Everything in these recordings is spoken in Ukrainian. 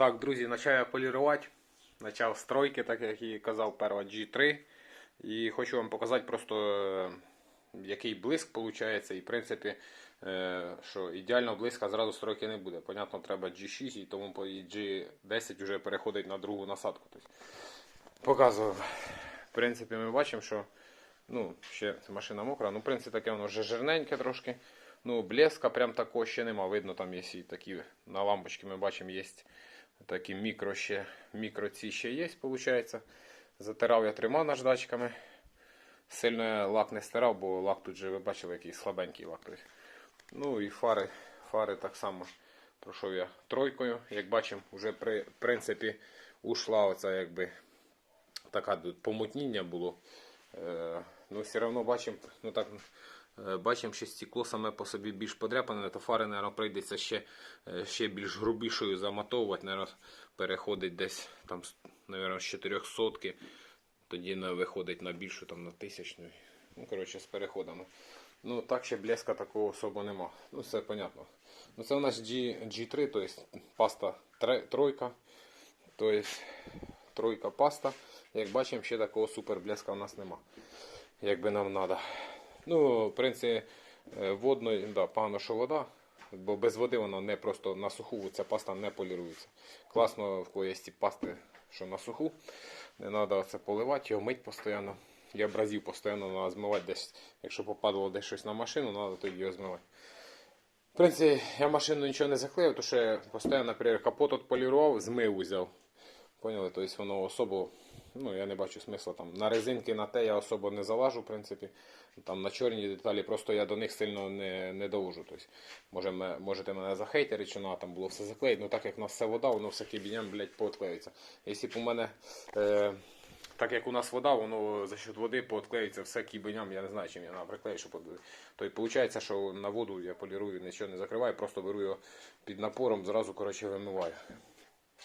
Так, друзі, почав полірувати. Почав стройки, так як і казав, перва G3. І хочу вам показати просто, е, який блиск виходить. І в принципі, е, що ідеально блиска зразу стройки не буде. Понятно, треба G6 і тому і G10 вже переходить на другу насадку. Тобто, показую. В принципі, ми бачимо, що ну, ще машина мокра. Ну, в принципі, таке воно вже жирненьке трошки. Ну, блеска прям такого ще нема. Видно, там є такі на лампочці ми бачимо, є такі мікро ще, мікро ці ще є, виходить. Затирав я трьома наждачками. Сильно я лак не стирав, бо лак тут же ви бачили, який слабенький лак. Ну і фари, фари так само пройшов я тройкою. Як бачимо, вже при принципі ушла оця якби така помутніння було. Е, ну, все одно бачимо, ну так, бачимо, що стекло саме по собі більш подряпане, то фари, мабуть, прийдеться ще, е, ще більш грубішою заматовувати, мабуть, переходить десь там, мабуть, з 400 тоді виходить на більшу, там, на тисячну. Ну, коротше, з переходами. Ну, так ще блеска такого особо нема. Ну, все понятно. Ну, це у нас G, G3, тобто паста тройка. Тобто тройка паста. Як бачимо, ще такого супер блеска у нас нема. Як би нам треба. Ну, в принципі, е, водної, да, погано, що вода. Бо без води вона не просто на суху, ця паста не полірується. Класно в кого є ті пасти, що на суху. Не треба це поливати, його мить постійно. І образів постійно треба змивати десь. Якщо попадало десь щось на машину, треба тоді його змивати. В принципі, я машину нічого не заклеїв, тому що я постійно, наприклад, капот от полірував, змив узяв. Поняли? Тобто воно особо, ну я не бачу смисла там. На резинки на те я особо не залажу, в принципі. Там на чорні деталі, просто я до них сильно не, не довожу. Тобто, може, ме- можете мене захейтерити, що ну, а там було все заклеїти. Ну так як у нас все вода, воно все кибіням, блядь, поотклеюється. Якщо б у мене. Е, так як у нас вода, воно за счет води поотклеюється все кібеням, я не знаю, чим я на приклею, щоб то й виходить, що на воду я полірую, нічого не закриваю, просто беру його під напором, зразу коротше вимиваю.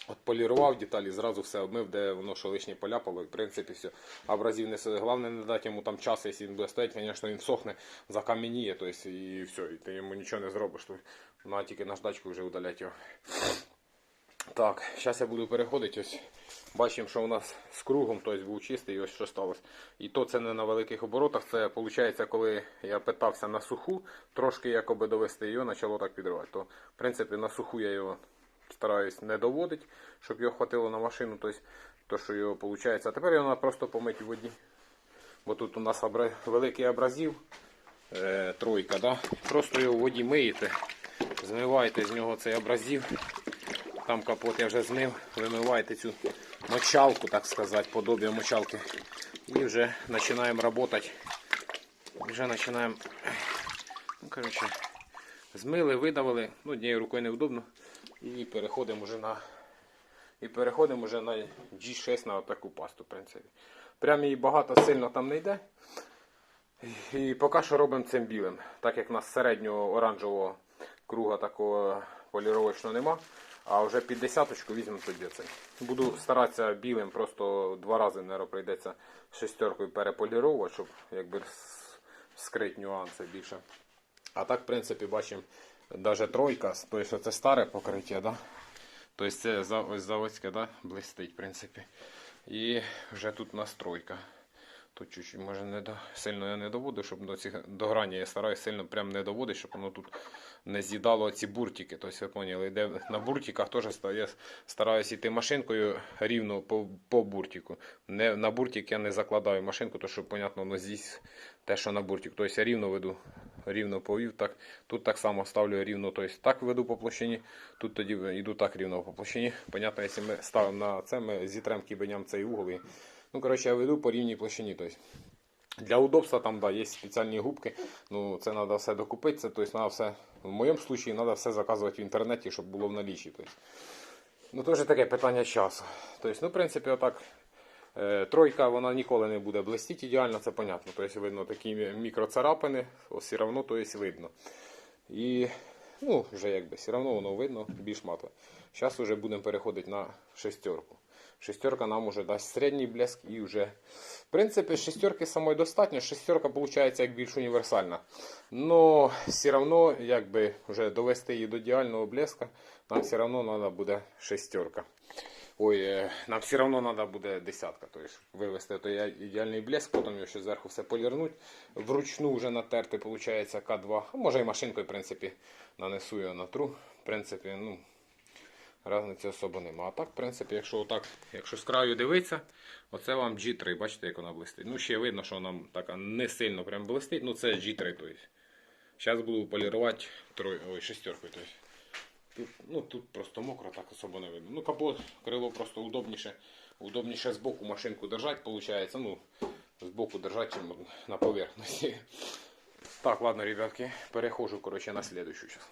От полірував деталі, зразу все обмив, де воно що лишнє поляпало, і в принципі все. Абразив не сили. Головне не дати йому там час, якщо він буде стояти, звісно, він сохне, закам'яніє, то есть, і все, і ти йому нічого не зробиш. То, ну, тільки наждачку вже удаляти його. Так, зараз я буду переходити. Ось бачимо, що у нас з кругом тобто, був чистий, і ось що сталося. І то це не на великих оборотах. Це виходить, коли я питався на суху, трошки якоби довести його, почало так підривати. То, в принципі, на суху я його стараюсь не доводити, щоб його хватило на машину, тобто, то, що його виходить. А тепер його треба просто помити в воді. Бо тут у нас великий абразив, е, тройка, да? просто його в воді миєте, змиваєте з нього цей абразив. Там капот я вже змив, вимиваєте цю мочалку, так сказати, подобие мочалки. І вже починаємо працювати. Вже починаємо. Ну, коротше, змили, видавили. Ну, однією рукою невдобно. І переходимо вже на. І переходимо вже на G6 на таку пасту, в принципі. Прям її багато сильно там не йде. І поки що робимо цим білим. Так як в нас середнього оранжевого круга такого поліровочного нема. А вже під десяточку візьмемо тоді цей. Буду старатися білим, просто два рази наверное, прийдеться шестеркою переполіровувати, щоб якби с- скрити нюанси більше. А так, в принципі, бачимо, навіть тройка, тобто це старе покриття, да? тобто це ось заводське да? блистить, в принципі. І вже тут настройка. Тут чуть-чуть може не до, сильно я не доводу, щоб до цих до грані я стараюсь сильно прям не доводити, щоб воно тут не з'їдало ці буртики. Тобто, ви поняли, йде на буртиках теж стає, стараюсь йти машинкою рівно по, по буртику. Не, на буртик я не закладаю машинку, то щоб, понятно, воно з'їсть те, що на буртик. Тобто я рівно веду, рівно повів. Так, тут так само ставлю рівно, тобто так веду по площині, тут тоді йду так рівно по площині. Понятно, якщо ми ставимо на це, ми зітремо кібеням цей угол. І, ну, коротше, я веду по рівній площині. Тобто. Для удобства там да, є спеціальні губки. Ну, це треба все докупити. Це, тобто, надо все, в моєму випадку треба все заказувати в інтернеті, щоб було в налічі. Тобто. Ну, теж таке питання часу. Тобто, ну, в принципі, отак. Е, тройка вона ніколи не буде блистіти ідеально, це понятно. Тобто, видно такі мікроцарапини, все одно тобто, видно. І ну, вже якби все одно воно видно більш матове. Зараз вже будемо переходити на шестерку. Шестерка нам уже дасть середній блеск і вже. В принципі, шестерки самої достатньо. Шестерка виходить як більш універсальна. Но все одно, якби вже довести її до ідеального блеска, нам все одно треба буде шестерка. Ой, е, нам все одно треба буде десятка. Тобто вивести той ідеальний блеск, потім його ще зверху все полірнуть. Вручну вже натерти, виходить, К2. А може і машинкою, в принципі, нанесу його на тру. В принципі, ну, Разниці особо нема. А так, в принципі, якщо отак, якщо з краю дивитися, оце вам G3, бачите, як вона блистить. Ну, ще видно, що вона така не сильно прям блистить, ну це G3. Тобто. Зараз буду полірувати трой... Ой, шестеркою. Тобто. Ну, тут просто мокро, так особо не видно. Ну, капот, крило просто удобніше. Удобніше з боку машинку держати, виходить. Ну, з боку держати, чим на поверхності. Так, ладно, ребятки, перехожу, короче, на следующую сейчас.